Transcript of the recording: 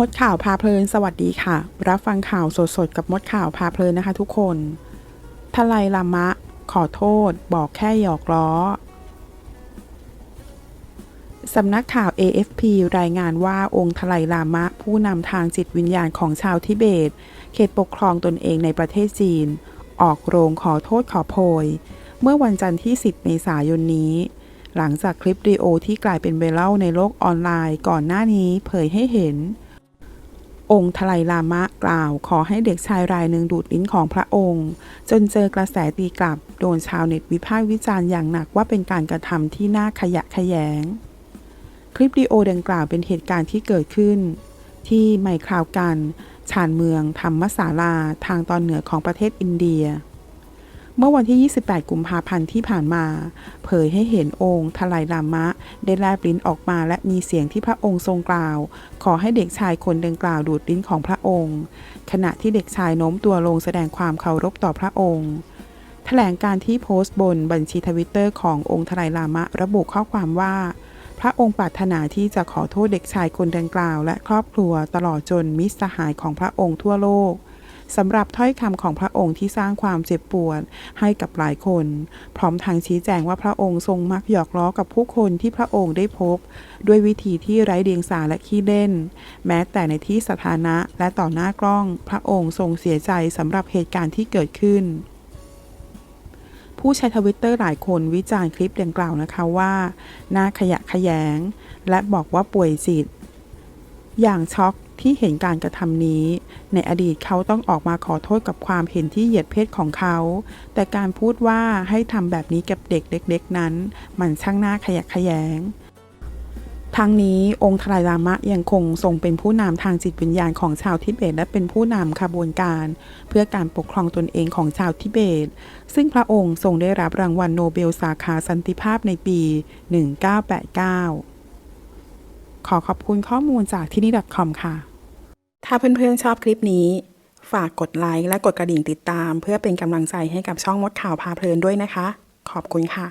มดข่าวพาเพลิน สวัสดีค่ะ รับฟังข่าวสดๆ กับมดข่าวพาเพลินนะคะทุกคนทลายลามะ ขอโทษ บอกแค่หยอกล้อ สำนักข่าว AFP รายงานว่าองค์ทลายลามะ ผู้นำทางจิตวิญญาณของชาวทิเบต เขตปกครองตนเองในประเทศจีน ออกโรงขอโทษขอโพย เมื่อวันจันทร์ที่ 10 เมษายนนี้ หลังจากคลิปวิดีโอที่กลายเป็นไวรัลในโลกออนไลน์ก่อนหน้านี้เผยให้เห็น องค์ทลายลามะกล่าว ขอให้เด็กชายรายหนึ่งดูดลิ้นของพระองค์ จนเจอกระแสตีกลับ โดนชาวเน็ตวิพากษ์วิจารณ์อย่างหนักว่าเป็นการกระทำที่น่าขยะแขยง คลิปดีโอดังกล่าวเป็นเหตุการณ์ที่เกิดขึ้น ที่ไมคราวกัน ชานเมืองธรรมศาลาทางตอนเหนือของประเทศอินเดีย เมื่อวันที่ 28 กุมภาพันธ์ที่ผ่านมา เผยให้เห็นองค์ทลายลามะ ได้แลบลิ้นออกมาและมีเสียงที่พระองค์ทรงกล่าว ขอให้เด็กชายคนดังกล่าวดูดลิ้นของพระองค์ ขณะที่เด็กชายโน้มตัวลงแสดงความเคารพต่อพระองค์แถลงการที่โพสต์บนบัญชีทวิตเตอร์ขององค์ทลายลามะ ระบุข้อความว่า พระองค์ปรารถนาที่จะขอโทษเด็กชายคนดังกล่าว และครอบครัวตลอดจนมิตรสหายของพระองค์ทั่วโลก สำหรับถ้อยคำของพระองค์ที่สร้างความเจ็บปวดให้กับหลายคน พร้อมทางชี้แจงว่าพระองค์ทรงมักหยอกล้อกับผู้คนที่พระองค์ได้พบ ด้วยวิธีที่ไร้เดียงสาและขี้เล่น แม้แต่ในที่สาธารณะและต่อหน้ากล้อง พระองค์ทรงเสียใจสำหรับเหตุการณ์ที่เกิดขึ้นผู้ใช้ทวิตเตอร์หลายคนวิจารณ์คลิปดังกล่าวนะคะว่าน่าขยะขยง และบอกว่าป่วยจิต อย่างช็อก ที่เห็นการกระทำนี้ ในอดีตเขาต้องออกมาขอโทษกับความเห็นที่เหยียดเพศของเขา แต่การพูดว่าให้ทำแบบนี้กับเด็กเล็ก ๆ นั้น มันช่างน่าขยะแขยงทั้งนี้องค์ทลายลามะยังคงทรงเป็นผู้นำทางจิตวิญญาณของชาวทิเบต และเป็นผู้นำขบวนการ เพื่อการปกครองตนเองของชาวทิเบต ซึ่งพระองค์ทรงได้รับรางวัลโนเบลสาขาสันติภาพในปี 1989 ขอขอบคุณข้อมูลจากที่นี่ .com ค่ะ ถ้าเพื่อนๆชอบคลิปนี้ ฝากกดไลค์และกดกระดิ่งติดตาม เพื่อเป็นกำลังใจให้กับช่องมดข่าวพาเพลินด้วยนะคะ ขอบคุณค่ะ